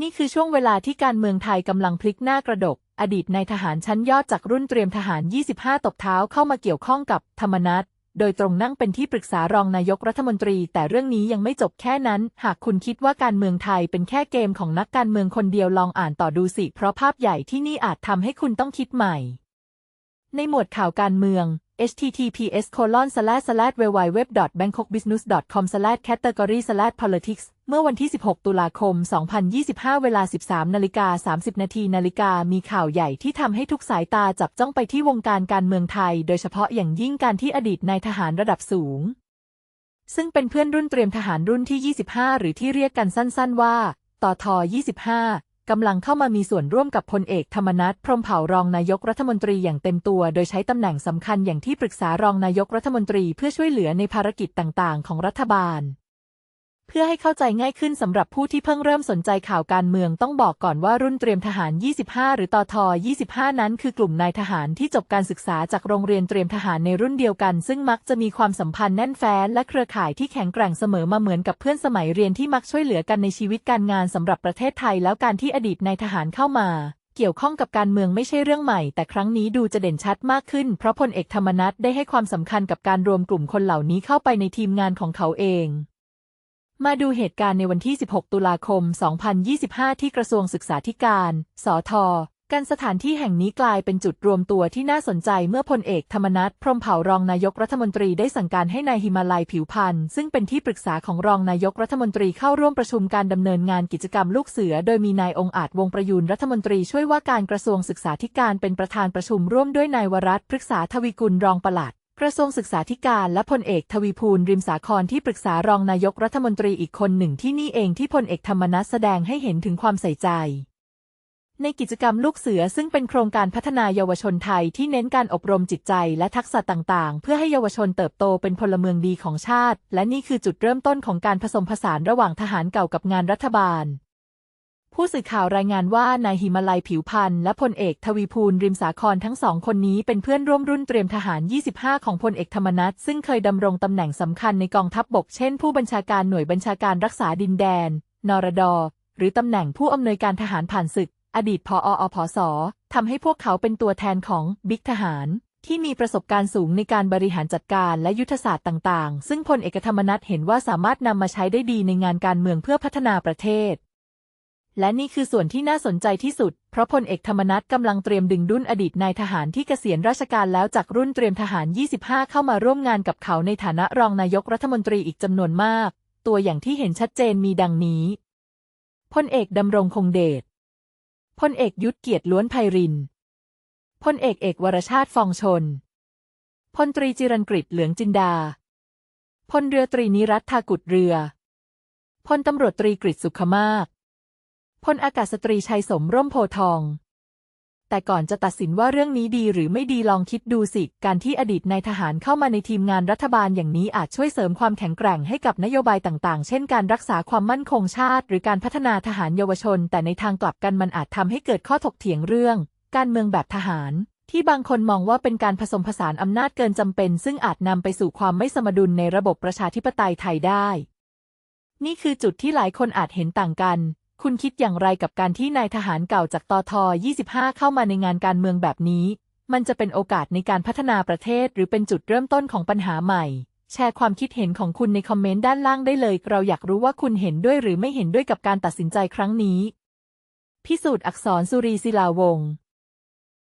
นี่คือช่วงเวลาที่การเมืองไทยกำลังพลิกหน้ากระดก อดีตนายทหารชั้นยอดจากรุ่นเตรียมทหาร 25 ตบเท้าเข้ามาเกี่ยวข้องกับธรรมนัตโดยตรงนั่งเป็นที่ปรึกษารองนายกรัฐมนตรี แต่เรื่องนี้ยังไม่จบแค่นั้น หากคุณคิดว่าการเมืองไทยเป็นแค่เกมของนักการเมืองคนเดียวลองอ่านต่อดูสิ เพราะภาพใหญ่ที่นี่อาจทำให้คุณต้องคิดใหม่ ในหมวดข่าวการเมือง https colon slash slash www bangkokbusiness com slash category slash politics เมื่อวันที่ 16 ตุลาคม 2025 เวลา 13 นาฬิกา 30 นาทีนาฬิกามีข่าวใหญ่ที่ทำให้ทุกสายตาจับจ้องไปที่วงการการเมืองไทย โดยเฉพาะอย่างยิ่งการที่อดีตนายทหารระดับสูง ซึ่งเป็นเพื่อนรุ่นเตรียมทหารรุ่นที่ 25 หรือที่เรียกกันสั้น ๆ ว่า ตท 25 กำลังเข้ามามีส่วนร่วมกับพลเอกธรรมนัฐพรหมเผ่ารองนายกรัฐมนตรีอย่างเต็มตัว โดยใช้ตำแหน่งสำคัญอย่างที่ปรึกษารองนายกรัฐมนตรีเพื่อช่วยเหลือในภารกิจต่างๆ ของรัฐบาล เพื่อให้เข้าใจง่ายขึ้นสำหรับผู้ที่เพิ่งเริ่มสนใจข่าวการเมืองต้องบอกก่อนว่ารุ่นเตรียมทหาร 25 หรือตท25 นั้นคือกลุ่มนายทหารที่จบการศึกษาจากโรงเรียนเตรียมทหารในรุ่นเดียวกัน ซึ่งมักจะมีความสัมพันธ์แน่นแฟ้นและเครือข่ายที่แข็งแกร่งเสมอมาเหมือนกับเพื่อนสมัยเรียนที่มักช่วยเหลือกันในชีวิตการงานสำหรับประเทศไทยแล้วการที่อดีตนายทหารเข้ามาเกี่ยวข้องกับการเมืองไม่ใช่เรื่องใหม่ แต่ครั้งนี้ดูจะเด่นชัดมากขึ้น เพราะพลเอกธรรมนัฐได้ให้ความสำคัญกับการรวมกลุ่มคนเหล่านี้เข้าไปในทีมงานของเขาเอง มาดูเหตุการณ์ในวันที่ 16 ตุลาคม 2025 ที่กระทรวงศึกษาธิการ สทการสถานที่แห่งนี้กลายเป็นจุดรวมตัวที่น่าสนใจเมื่อพลเอกธรรมนัฐพรหมเผ่ารองนายกรัฐมนตรีได้สั่งการให้นายหิมาลัยผิวพันธ์ซึ่งเป็นที่ปรึกษาของรองนายกรัฐมนตรีเข้าร่วมประชุมการดำเนินงานกิจกรรมลูกเสือ โดยมีนายองอาจวงประยูนรัฐมนตรีช่วยว่าการกระทรวงศึกษาธิการเป็นประธานประชุมร่วมด้วยนายวรัตน์พฤกษาทวีกุลรองปลัด กระทรวงศึกษาธิการและพลเอกทวีภูลริมสาครที่ปรึกษารองนายกรัฐมนตรีอีกคนหนึ่งที่นี่เองที่พลเอกธรรมนัฐแสดงให้เห็นถึงความใส่ใจ ในกิจกรรมลูกเสือซึ่งเป็นโครงการพัฒนาเยาวชนไทยที่เน้นการอบรมจิตใจและทักษะต่างๆ เพื่อให้เยาวชนเติบโตเป็นพลเมืองดีของชาติ และนี่คือจุดเริ่มต้นของการผสมผสานระหว่างทหารเก่ากับงานรัฐบาล ผู้สื่อข่าวรายงานว่านายหิมาลัยผิวพันธ์และพลเอกทวีภูลริมสาครทั้งสองคนนี้เป็นเพื่อนร่วมรุ่นเตรียมทหาร 25 ของพลเอกธรรมนัฐซึ่งเคยดำรงตำแหน่งสำคัญในกองทัพบบกเช่น ผู้บัญชาการหน่วยบัญชาการรักษาดินแดน นรด หรือตำแหน่งผู้อำนวยการทหารผ่านศึก อดีตพออพสทำให้พวกเขาเป็นตัวแทนของบิ๊กทหาร ที่มีประสบการณ์สูงในการบริหารจัดการและยุทธศาสตร์ต่าง ๆ ซึ่งพลเอกธรรมนัฐเห็นว่าสามารถนำมาใช้ได้ดีในงานการเมืองเพื่อพัฒนาประเทศ และนี่คือส่วนที่น่าสนใจที่สุด เพราะพลเอกธรรมนัฐกำลังเตรียมดึงดุนอดีตนายทหารที่เกษียณราชการแล้วจากรุ่นเตรียมทหาร 25 เข้ามาร่วมงานกับเขาในฐานะรองนายกรัฐมนตรีอีกจำนวนมาก ตัวอย่างที่เห็นชัดเจนมีดังนี้พลเอกดำรงคงเดชพลเอกยุทธเกียรติล้วนไพรินพลเอกเอกวรชาติฟองชนพลตรีจิรันกฤษเหลืองจินดาพลเรือตรีนิรัตทากุดเรือพลตำรวจตรีกฤษสุขมาก พลอากาศตรีชัยสมร่มโพทอง แต่ก่อนจะตัดสินว่าเรื่องนี้ดีหรือไม่ดีลองคิดดูสิ การที่อดีตนายทหารเข้ามาในทีมงานรัฐบาลอย่างนี้อาจช่วยเสริมความแข็งแกร่งให้กับนโยบายต่างๆ เช่นการรักษาความมั่นคงชาติ หรือการพัฒนาทหารเยาวชน แต่ในทางกลับกันมันอาจทำให้เกิดข้อถกเถียงเรื่อง การเมืองแบบทหาร ที่บางคนมองว่าเป็นการผสมผสานอำนาจเกินจำเป็น ซึ่งอาจนำไปสู่ความไม่สมดุลในระบบประชาธิปไตยไทยได้ นี่คือจุดที่หลายคนอาจเห็นต่างกัน คุณคิดอย่างไรกับการที่นายทหารเก่าจากตท25 เข้ามาในงานการเมืองแบบนี้ มันจะเป็นโอกาสในการพัฒนาประเทศหรือเป็นจุดเริ่มต้นของปัญหาใหม่ แชร์ความคิดเห็นของคุณในคอมเมนต์ด้านล่างได้เลย เราอยากรู้ว่าคุณเห็นด้วยหรือไม่เห็นด้วยกับการตัดสินใจครั้งนี้ พิสูจน์อักษรสุรีศิลาวงศ์